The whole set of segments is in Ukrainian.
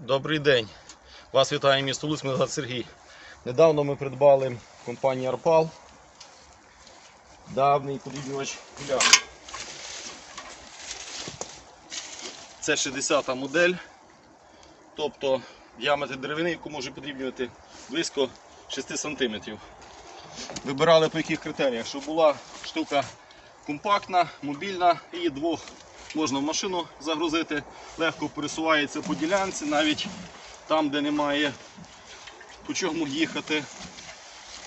Добрий день. Вас вітає місто Луцьк, мене Сергій. Недавно ми придбали компанію Арпал. Давний подрібнювач гуля. Це 60-та модель. Тобто діаметр деревини, яку може подрібнювати близько 6 см. Вибирали по яких критеріях, щоб була штука компактна, мобільна і двох можна в машину загрузити, легко пересувається по ділянці, навіть там, де немає по чому їхати.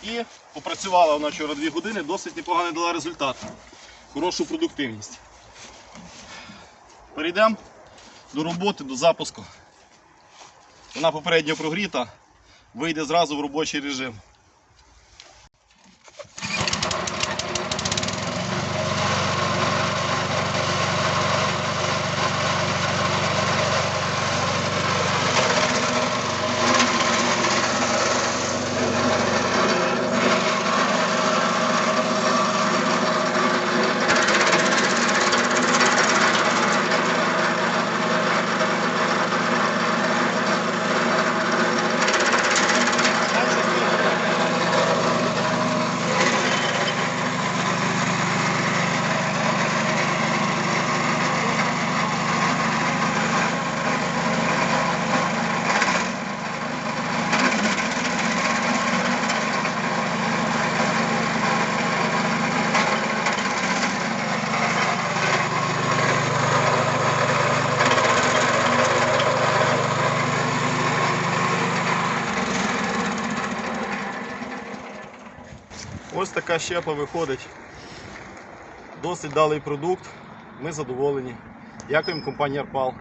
І попрацювала вона вчора 2 години, досить непогано дала результат. Хорошу продуктивність. Перейдемо до роботи, до запуску. Вона попередньо прогріта, вийде зразу в робочий режим. Ось така щепа виходить. Досить далий продукт. Ми задоволені. Дякуємо компанії Арпал.